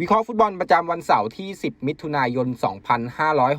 วิเคราะห์ฟุตบอลประจำวันเสาร์ที่ 10 มิถุนายน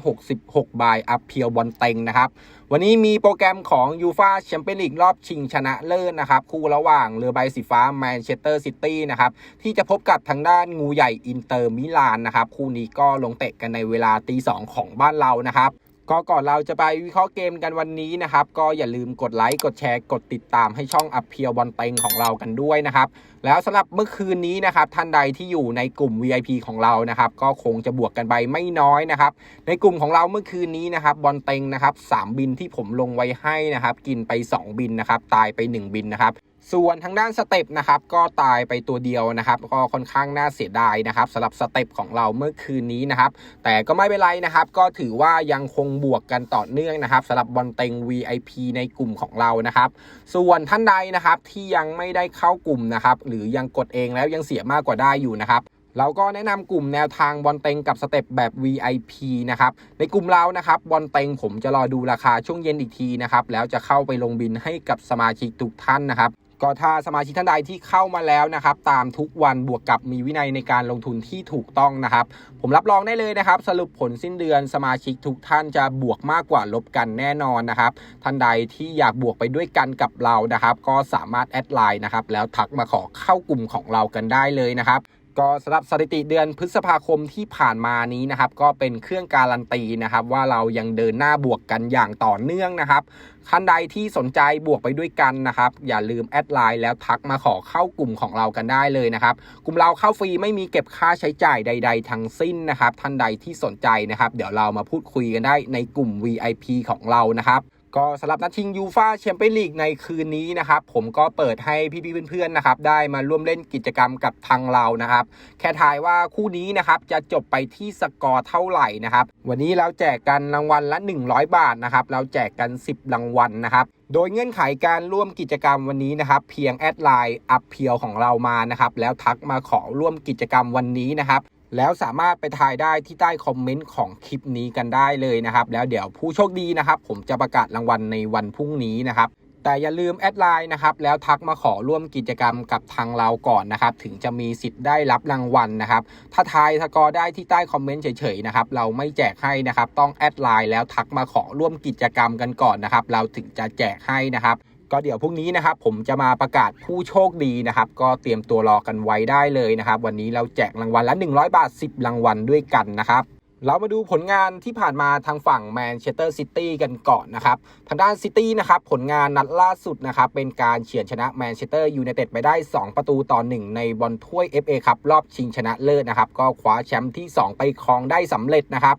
2566 บายอัพเพียวบอลเต็งนะครับ วันนี้มีโปรแกรมของยูฟาแชมเปี้ยนลีกรอบชิงชนะเลิศนะครับ คู่ระหว่างเรือใบสีฟ้าแมนเชสเตอร์ซิตี้นะครับ ที่จะพบกับทางด้านงูใหญ่อินเตอร์มิลานนะครับ คู่นี้ก็ลงเตะกันในเวลาตีสองของบ้านเรานะครับ ก็ก่อนเราจะไปวิเคราะห์เกมกันวันนี้นะครับ ก็อย่าลืมกดไลค์กดแชร์กดติดตามให้ช่องอัพเพียวบอลเต็งของเรากันด้วยนะครับ แล้วสำหรับเมื่อคืนนี้นะครับ ท่านใดที่อยู่ในกลุ่ม VIP ของเรานะครับ ก็คงจะบวกกันไปไม่น้อยนะครับ ในกลุ่มของเราเมื่อคืนนี้นะครับบอลเต็งนะครับสามบินที่ผมลงไว้ให้นะครับ กินไป 2 บินนะครับ ตายไป 1 บินนะครับ ส่วนทางด้านสเต็ปนะครับก็ตายไปตัวเดียวนะครับก็ค่อนข้างน่าเสียดายนะครับสำหรับสเต็ปของเราเมื่อคืนนี้นะครับแต่ก็ไม่เป็นไรนะครับก็ถือว่ายังคงบวกกันต่อเนื่องนะครับสำหรับบอลเต็ง VIP ในกลุ่มของเรานะครับ ส่วนท่านใดนะครับที่ยังไม่ได้เข้ากลุ่มนะครับหรือยังกดเองแล้วยังเสียมากกว่าได้อยู่นะครับเราก็แนะนำกลุ่มแนวทางบอลเต็งกับสเต็ปแบบ VIP นะครับ ในกลุ่มเรานะครับบอลเต็งผมจะรอดูราคาช่วงเย็นอีกทีนะครับ แล้วจะเข้าไปลงบินให้กับสมาชิกทุกท่านนะครับ ก็ถ้าสมาชิกท่านใดที่เข้ามาแล้วนะครับตามทุกวันบวกกับมีวินัยในการลงทุนที่ถูกต้องนะครับ ผมรับรองได้เลยนะครับ สรุปผลสิ้นเดือนสมาชิกทุกท่านจะบวกมากกว่าลบกันแน่นอนนะครับ ท่านใดที่อยากบวกไปด้วยกันกับเรานะครับ ก็สามารถแอดไลน์นะครับแล้วทักมาขอเข้ากลุ่มของเรากันได้เลยนะครับ ก็สำหรับสถิติเดือนพฤษภาคมที่ผ่านมานี้นะครับ ก็เป็นเครื่องการันตีนะครับ ว่าเรายังเดินหน้าบวกกันอย่างต่อเนื่องนะครับท่านใดที่สนใจบวกไปด้วยกันนะครับ อย่าลืมแอดไลน์แล้วทักมาขอเข้ากลุ่มของเรากันได้เลยนะครับ กลุ่มเราเข้าฟรีไม่มีเก็บค่าใช้จ่ายใด ๆ ทั้งสิ้นนะครับ ท่านใดที่สนใจนะครับ เดี๋ยวเรามาพูดคุยกันได้ในกลุ่ม VIP ของเรานะครับ ก็สำหรับนัดชิงยูฟาแชมเปี้ยนลีกในคืนนี้นะครับ ผมก็เปิดให้พี่ๆเพื่อนๆนะครับได้มาร่วมเล่นกิจกรรมกับทางเรานะครับ แค่ทายว่าคู่นี้นะครับจะจบไปที่สกอร์เท่าไหร่นะครับ วันนี้เราแจกกันรางวัลละ 100 บาทนะครับเราแจกกัน 10 รางวัลนะครับโดยเงื่อนไขการร่วมกิจกรรมวันนี้นะครับ เพียงแอดไลน์อัพเพียวของเรามานะครับ แล้วทักมาขอร่วมกิจกรรมวันนี้นะครับ แล้วสามารถไปทายได้ที่ใต้คอมเมนต์ของคลิปนี้กันได้เลยนะครับ แล้วเดี๋ยวผู้โชคดีนะครับ ผมจะประกาศรางวัลในวันพรุ่งนี้นะครับ แต่อย่าลืมแอดไลน์นะครับ แล้วทักมาขอร่วมกิจกรรมกับทางเราก่อนนะครับ ถึงจะมีสิทธิ์ได้รับรางวัลนะครับ ถ้าทายสกอร์ได้ที่ใต้คอมเมนต์เฉยๆนะครับ เราไม่แจกให้นะครับ ต้องแอดไลน์แล้วทักมาขอร่วมกิจกรรมกันก่อนนะครับ เราถึงจะแจกให้นะครับ ก็เดี๋ยวพรุ่งนี้นะครับผมจะมาประกาศผู้โชคดีนะครับ ก็เตรียมตัวรอกันไว้ได้เลยนะครับ วันนี้เราแจกรางวัลละ 100 บาท 10 รางวัลด้วยกันนะครับ เรามาดูผลงานที่ผ่านมาทางฝั่งแมนเชสเตอร์ซิตี้กันก่อนนะครับ ทางด้านซิตี้นะครับผลงานนัดล่าสุดนะครับเป็นการเฉือนชนะแมนเชสเตอร์ยูไนเต็ดไปได้ 2 ประตูต่อ 1 ในบอลถ้วย FA ครับรอบชิงชนะเลิศนะครับ ก็คว้าแชมป์ที่ 2 ไปครองได้สำเร็จนะครับ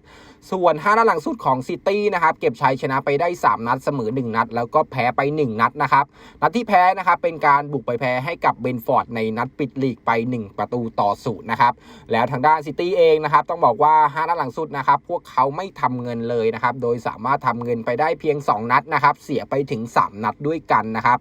ส่วน5นัดหลังสุดของซิตี้นะครับเก็บชัยชนะไปได้ 3 นัดเสมอ 1 นัด แล้วก็แพ้ไป 1 นัดนะครับนัดที่แพ้นะครับเป็นการบุกไปแพ้ให้กับเบนฟอร์ดในนัดปิดลีกไป 1 ประตูต่อศูนย์นะครับแล้วทางด้านซิตี้เองนะครับต้องบอกว่า5นัดหลังสุดนะครับ พวกเขาไม่ทำเงินเลยนะครับ โดยสามารถทำเงินไปได้เพียง 2 นัดนะครับ เสียไปถึง 3 นัดด้วยกันนะครับ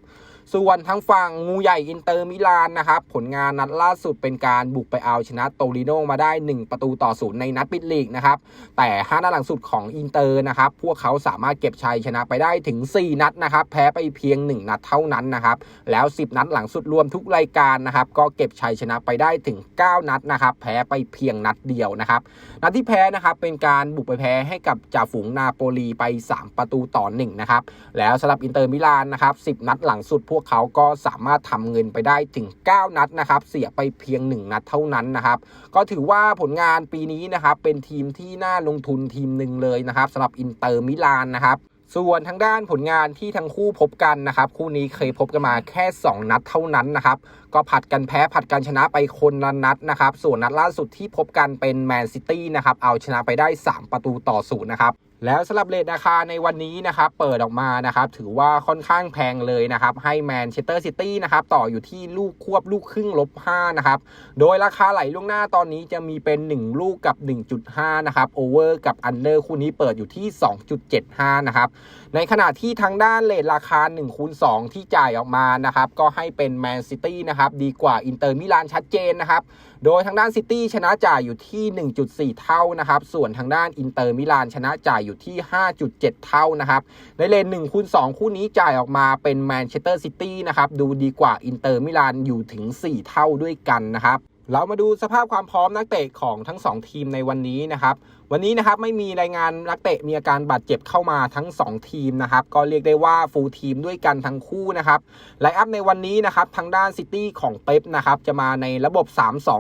ส่วนทางฝั่งงูใหญ่อินเตอร์มิลานนะครับ ผลงานนัดล่าสุดเป็นการบุกไปเอาชนะโตริโนมาได้ 1 ประตูต่อศูนย์ในนัดปิดลีกนะครับ แต่ 5 นัดหลังสุดของอินเตอร์นะครับ พวกเขาสามารถเก็บชัยชนะไปได้ถึง 4 นัดนะครับ แพ้ไปเพียง 1 นัดเท่านั้นนะครับ แล้ว 10 นัดหลังสุดรวมทุกรายการนะครับ ก็เก็บชัยชนะไปได้ถึง 9 นัดนะครับ แพ้ไปเพียงนัดเดียวนะครับ นัดที่แพ้นะครับเป็นการบุกไปแพ้ให้กับจ่าฝูงนาโปลีไป 3 ประตูต่อ1นะครับ แล้วสำหรับอินเตอร์มิลานนะครับ 10 นัดหลังสุดพวกเขาก็สามารถทำเงินไปได้ถึง 9 นัดนะครับ เสียไปเพียง 1 นัดเท่านั้นนะครับ ก็ถือว่าผลงานปีนี้นะครับเป็นทีมที่น่าลงทุนทีมหนึ่งเลยนะครับสำหรับอินเตอร์มิลานนะครับส่วนทางด้านผลงานที่ทั้งคู่พบกันนะครับ คู่นี้เคยพบกันมาแค่ 2 นัดเท่านั้นนะครับ ก็ผัดกันแพ้ผัดกันชนะไปคนละนัดนะครับ ส่วนนัดล่าสุดที่พบกันเป็นแมนซิตี้นะครับ เอาชนะไปได้ 3 ประตูต่อศูนย์นะครับ แล้วสำหรับเลทราคาในวันนี้นะครับเปิดออกมานะครับถือว่าค่อนข้างแพงเลยนะครับให้แมนเชสเตอร์ซิตี้นะครับต่ออยู่ที่ลูกควบลูกครึ่งลบ5นะครับโดยราคาไหลล่วงหน้าตอนนี้จะมีเป็น 1 ลูกกับ 1.5นะครับโอเวอร์กับอันเดอร์คู่นี้เปิดอยู่ที่ 2.75นะครับในขณะที่ทางด้านเลทราคา1คูณ2ที่จ่ายออกมานะครับก็ให้เป็นแมนซิตี้นะครับดีกว่าอินเตอร์มิลานชัดเจนนะครับ โดยทางด้านซิตี้ชนะจ่ายอยู่ที่ 1.4 เท่านะครับ ส่วนทางด้านอินเตอร์มิลานชนะจ่ายอยู่ที่ 5.7 เท่านะครับ ในเลน1คูณ2คู่นี้จ่ายออกมาเป็นแมนเชสเตอร์ซิตี้นะครับ ดูดีกว่าอินเตอร์มิลานอยู่ถึง 4 เท่าด้วยกันนะครับ เรามาดูสภาพความพร้อมนักเตะของทั้ง 2 ทีมในวันนี้นะครับ วันนี้นะครับไม่มีรายงานนักเตะมีอาการบาดเจ็บเข้ามาทั้ง 2 ทีมนะครับ ก็เรียกได้ว่าฟูลทีมด้วยกันทั้งคู่นะครับไลน์อัพในวันนี้นะครับทางด้านซิตี้ของเป๊ปนะครับจะมาในระบบ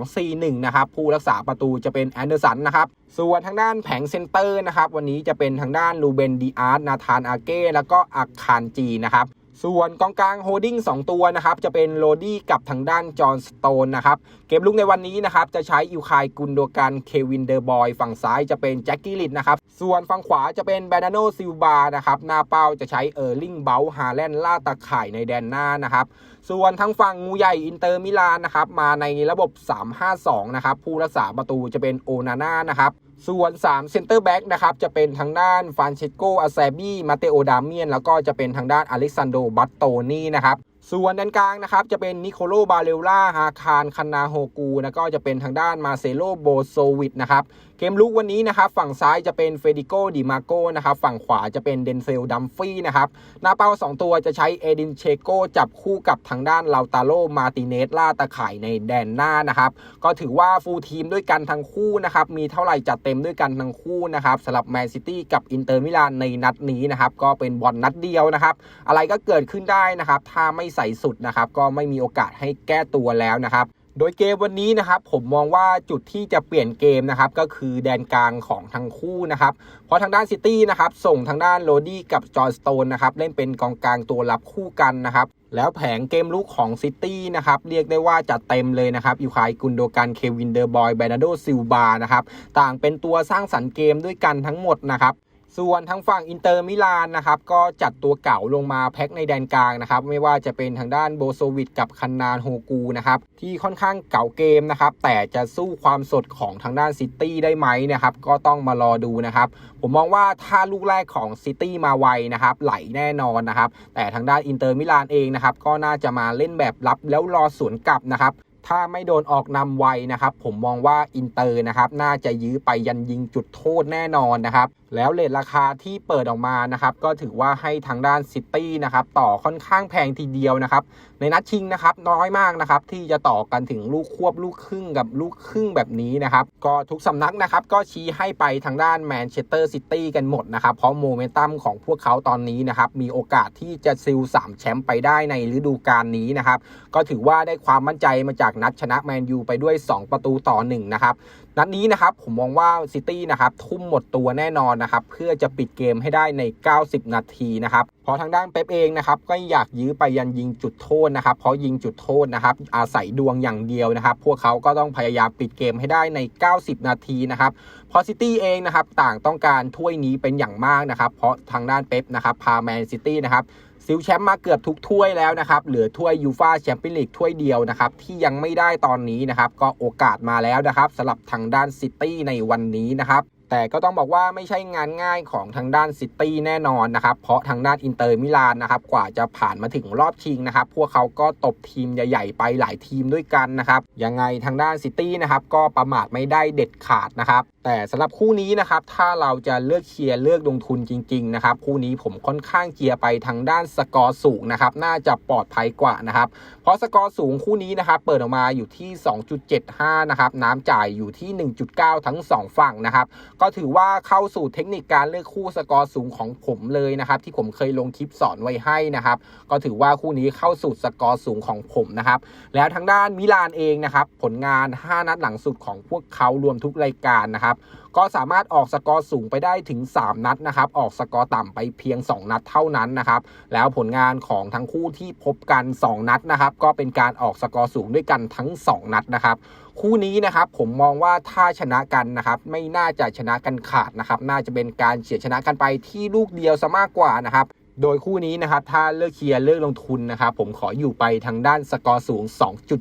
3-2-4-1 นะครับ ผู้รักษาประตูจะเป็นแอนเดอร์สันนะครับ ส่วนทางด้านแผงเซนเตอร์นะครับวันนี้จะเป็นทางด้านลูเบนดีอาร์ตนาธานอาเก้แล้วก็อักคานจีนะครับ ส่วนกองกลางโฮดดิ้ง2ตัวนะครับจะเป็นโรดี้กับทางด้านจอห์นสโตนนะครับเกมลุกในวันนี้นะครับจะใช้อิวคายกุนโดกันเควินเดอร์บอยฝั่งซ้ายจะเป็นแจ็คกี้ลิดนะครับส่วนฝั่งขวาจะเป็นแบนาโนซิลบานะครับหน้าเป้าจะใช้เออร์ลิงเบลฮาแลนล่าตะข่ายในแดนหน้านะครับส่วนทางฝั่งงูใหญ่อินเตอร์มิลานนะครับมาในระบบ 3-5-2นะครับผู้รักษาประตูจะเป็นโอนาน่านะครับ ส่วน 3 เซนเตอร์แบ็กนะครับ จะเป็นทางด้านฟานเชโกอาแซบี้ มาเตโอ ดาเมียน แล้วก็จะเป็นทางด้านอเล็กซานโด บัตโตนี่นะครับ ส่วนด้านกลางนะครับจะเป็นนิโคโลบาเลล่าฮาคารคันาโฮกูแล้วก็จะเป็นทางด้านมาเซโลโบโซวิตนะครับเกมลุกวันนี้นะครับฝั่งซ้ายจะเป็นเฟดิโกดิมาโกนะครับฝั่งขวาจะเป็นเดนเซลดัมฟี่นะครับหน้าเป้า 2 ตัวจะใช้เอดินเชโกจับคู่กับทางด้านลาตาโลมาติเนสล่าตะข่ายในแดนหน้านะครับก็ถือว่าฟูลทีมด้วยกันทั้งคู่นะครับมีเท่าไหร่จัดเต็มด้วยกันทั้งคู่นะครับสำหรับแมนซิตี้กับอินเตอร์มิลานในนัดนี้นะครับก็เป็นบอลนัดเดียวนะครับอะไรก็เกิดขึ้นได้นะครับถ้าไม่ใส่สุดนะครับก็ไม่มีโอกาสให้แก้ตัวแล้วนะครับโดยเกมวันนี้นะครับผมมองว่าจุดที่จะเปลี่ยนเกมนะครับก็คือแดนกลางของทั้งคู่นะครับเพราะทางด้านซิตี้นะครับส่งทางด้านโรดี้กับจอร์นสโตนนะครับเล่นเป็นกองกลางตัวรับคู่กันนะครับแล้วแผงเกมลุกของซิตี้นะครับเรียกได้ว่าจัดเต็มเลยนะครับยูคายกุนโดกันเควินเดอร์บอยแบนาโดซิลบานะครับต่างเป็นตัวสร้างสรรค์เกมด้วยกันทั้งหมดนะครับ ส่วนทางฝั่งอินเตอร์มิลานนะครับก็จัดตัวเก่าลงมาแพ็คในแดนกลางนะครับไม่ว่าจะเป็นทางด้านโบโซวิดกับคันนานโฮกูนะครับที่ค่อนข้างเก่าเกมนะครับแต่จะสู้ความสดของทางด้านซิตี้ได้ไหมนะครับก็ต้องมารอดูนะครับผมมองว่าถ้าลูกแรกของซิตี้มาไวนะครับไหลแน่นอนนะครับแต่ทางด้านอินเตอร์มิลานเองนะครับก็น่าจะมาเล่นแบบรับแล้วรอสวนกลับนะครับถ้าไม่โดนออกนำไวนะครับ ผมมองว่าอินเตอร์นะครับ น่าจะยื้อไปยันยิงจุดโทษแน่นอนนะครับแล้วเลทราคาที่เปิดออกมานะครับ ก็ถือว่าให้ทางด้านซิตี้นะครับต่อค่อนข้างแพงทีเดียวนะครับ ในนัดชิงนะครับ น้อยมากนะครับ ที่จะต่อกันถึงลูกควบลูกครึ่งกับลูกครึ่งแบบนี้นะครับ ก็ทุกสำนักนะครับ ก็ชี้ให้ไปทางด้านแมนเชสเตอร์ซิตี้กันหมดนะครับ เพราะโมเมนตัมของพวกเขาตอนนี้นะครับ มีโอกาสที่จะซิล3แชมป์ไปได้ในฤดูกาลนี้นะครับก็ถือว่าได้ความมั่นใจมาจากนัดชนะแมนยูไปด้วย 2 ประตูต่อ1นะครับ นัดนี้นะครับผมมองว่าซิตี้นะครับทุ่มหมดตัวแน่นอนนะครับเพื่อจะปิดเกมให้ได้ใน 90 นาทีนะครับเพราะทางด้านเป๊ปเองนะครับก็อยากยื้อไปยันยิงจุดโทษนะครับเพราะยิงจุดโทษนะครับอาศัยดวงอย่างเดียวนะครับ พวกเขาก็ต้องพยายามปิดเกมให้ได้ใน 90 นาทีนะครับเพราะซิตี้เองนะครับต่างต้องการถ้วยนี้เป็นอย่างมากนะครับเพราะทางด้านเป๊ปนะครับพาแมนซิตี้นะครับ ซิลแชมป์มาเกือบทุกถ้วยแล้วนะครับ เหลือถ้วยยูฟาแชมเปี้ยนลีกถ้วยเดียวนะครับ ที่ยังไม่ได้ตอนนี้นะครับ ก็โอกาสมาแล้วนะครับสำหรับทางด้านซิตี้ในวันนี้นะครับ แต่ก็ต้องบอกว่าไม่ใช่งานง่ายของทางด้านซิตี้แน่นอนนะครับ เพราะทางด้านอินเตอร์มิลานนะครับ กว่าจะผ่านมาถึงรอบชิงนะครับ พวกเขาก็ตบทีมใหญ่ ๆ ไปหลายทีมด้วยกันนะครับ ยังไงทางด้านซิตี้นะครับ ก็ประมาทไม่ได้เด็ดขาดนะครับ แต่สำหรับคู่นี้นะครับ ถ้าเราจะเลือกเชียร์เลือกลงทุนจริง ๆ นะครับ คู่นี้ผมค่อนข้างเชียร์ไปทางด้านสกอร์สูงนะครับ น่าจะปลอดภัยกว่านะครับ เพราะสกอร์สูงคู่นี้นะครับ เปิดออกมาอยู่ที่ 2.75 นะครับ น้ำจ่ายอยู่ที่ 1.9 ทั้ง 2 ฝั่งนะครับก็ถือว่าเข้าสู่เทคนิคการเลือกคู่สกอร์สูงของผมเลยนะครับ ที่ผมเคยลงคลิปสอนไว้ให้นะครับ ก็ถือว่าคู่นี้เข้าสู่สกอร์สูงของผมนะครับ แล้วทางด้านมิลานเองนะครับ ผลงาน 5 นัดหลังสุดของพวกเขารวมทุกรายการนะครับก็สามารถออกสกอร์สูงไปได้ถึง 3 นัดนะครับ ออกสกอร์ต่ำไปเพียง 2 นัดเท่านั้นนะครับ แล้วผลงานของทั้งคู่ที่พบกัน 2 นัดนะครับ ก็เป็นการออกสกอร์สูงด้วยกันทั้ง 2 นัดนะครับ คู่นี้นะครับผมมองว่าถ้าชนะกันนะครับไม่น่าจะชนะกันขาดนะครับน่าจะเป็นการเฉียดชนะกันไปที่ลูกเดียวซะมากกว่านะครับโดยคู่นี้นะครับถ้าเลือกเชียร์เลือกลงทุนนะครับผมขออยู่ไปทางด้านสกอร์สูง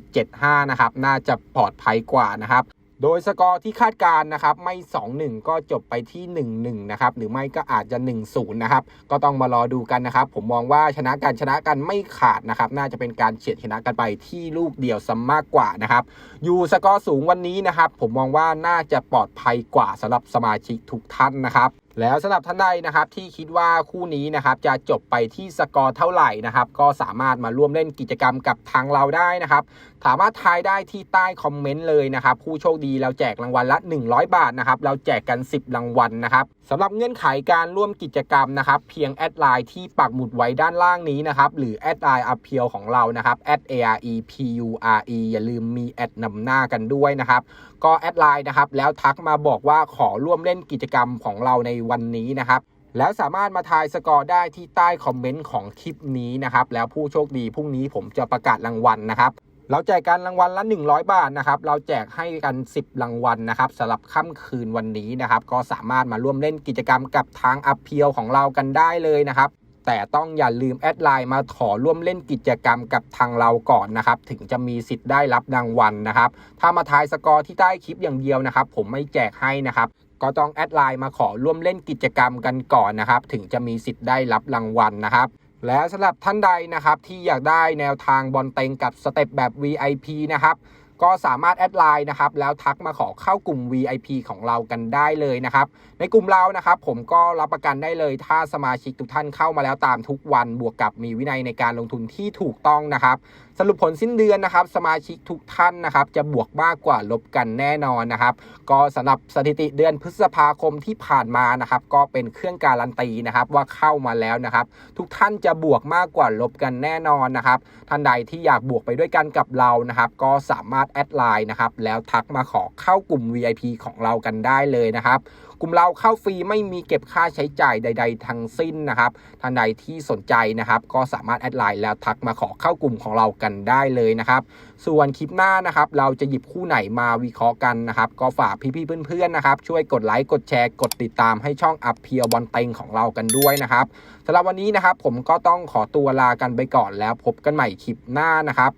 2.75 นะครับน่าจะปลอดภัยกว่านะครับ โดยสกอร์ที่คาดการณ์นะครับไม่ 2-1 ก็จบไปที่ 1-1 นะครับ หรือไม่ก็อาจจะ 1-0 นะครับ ก็ต้องมารอดูกันนะครับ ผมมองว่าชนะกันชนะกันไม่ขาดนะครับ น่าจะเป็นการเฉียดชนะกันไปที่ลูกเดียวซะมากกว่านะครับ อยู่สกอร์สูงวันนี้นะครับ ผมมองว่าน่าจะปลอดภัยกว่าสำหรับสมาชิกทุกท่านนะครับแล้วสำหรับท่านใดนะครับที่คิดว่าคู่นี้นะครับจะจบไปที่สกอร์เท่าไหร่นะครับ ก็สามารถมาร่วมเล่นกิจกรรมกับทางเราได้นะครับ สามารถทายได้ที่ใต้คอมเมนต์เลยนะครับผู้โชคดีเราแจกรางวัลละ 100 บาทนะครับเราแจกกัน 10 รางวัลนะครับสำหรับเงื่อนไขการร่วมกิจกรรมนะครับเพียงแอดไลน์ที่ปักหมุดไว้ด้านล่างนี้นะครับหรือแอดไลน์อัพเพียวของเรานะครับ a r e p u r e อย่าลืมมีแอดนำหน้ากันด้วยนะครับก็แอดไลน์นะครับแล้วทักมาบอกว่าขอร่วมเล่นกิจกรรมของเราในวันนี้นะครับแล้วสามารถมาทายสกอร์ได้ที่ใต้คอมเมนต์ของคลิปนี้นะครับแล้วผู้โชคดีพรุ่งนี้ผมจะประกาศรางวัลนะครับ เราแจกกันรางวัลละ 100 บาทนะครับ เราแจกให้กัน 10 รางวัลนะครับสำหรับค่ำคืนวันนี้นะครับ ก็สามารถมาร่วมเล่นกิจกรรมกับทางอัพเพียวของเรากันได้เลยนะครับ แต่ต้องอย่าลืมแอดไลน์มาขอร่วมเล่นกิจกรรมกับทางเราก่อนนะครับ ถึงจะมีสิทธิ์ได้รับรางวัลนะครับ ถ้ามาทายสกอร์ที่ใต้คลิปอย่างเดียวนะครับ ผมไม่แจกให้นะครับก็ต้องแอดไลน์มาขอร่วมเล่นกิจกรรมกันก่อนนะครับ ถึงจะมีสิทธิ์ได้รับรางวัลนะครับ และสำหรับท่านใดนะครับที่อยากได้แนวทางบอลเต็งกับสเต็ปแบบ VIP นะครับก็สามารถแอดไลน์นะครับแล้วทักมาขอเข้ากลุ่ม VIP ของเรากันได้เลยนะครับในกลุ่มเรานะครับผมก็รับประกันได้เลย ถ้าสมาชิกทุกท่านเข้ามาแล้วตามทุกวันบวกกับมีวินัยในการลงทุนที่ถูกต้องนะครับ สรุปผลสิ้นเดือนนะครับสมาชิกทุกท่านนะครับจะบวกมากกว่าลบกันแน่นอนนะครับ ก็สำหรับสถิติเดือนพฤษภาคมที่ผ่านมานะครับก็เป็นเครื่องการันตีนะครับว่าเข้ามาแล้วนะครับทุกท่านจะบวกมากกว่าลบกันแน่นอนนะครับท่านใดที่อยากบวกไปด้วยกันกับเรานะครับก็สามารถแอดไลน์นะครับแล้วทักมาขอเข้ากลุ่ม VIP ของเรากันได้เลยนะครับ กลุ่มเราเข้าฟรีไม่มีเก็บค่าใช้จ่ายใด ๆ ทั้งสิ้นนะครับท่านใดที่สนใจนะครับ ก็สามารถแอดไลน์แล้วทักมาขอเข้ากลุ่มของเรากันได้เลยนะครับ ส่วนคลิปหน้านะครับ เราจะหยิบคู่ไหนมาวิเคราะห์กันนะครับ ก็ฝากพี่ๆเพื่อนๆนะครับ ช่วยกดไลค์กดแชร์กดติดตามให้ช่องอัพเพียวบอลเต็งของเรากันด้วยนะครับสำหรับวันนี้นะครับ ผมก็ต้องขอตัวลากันไปก่อนแล้วพบกันใหม่คลิปหน้านะครับ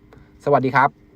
สวัสดีครับ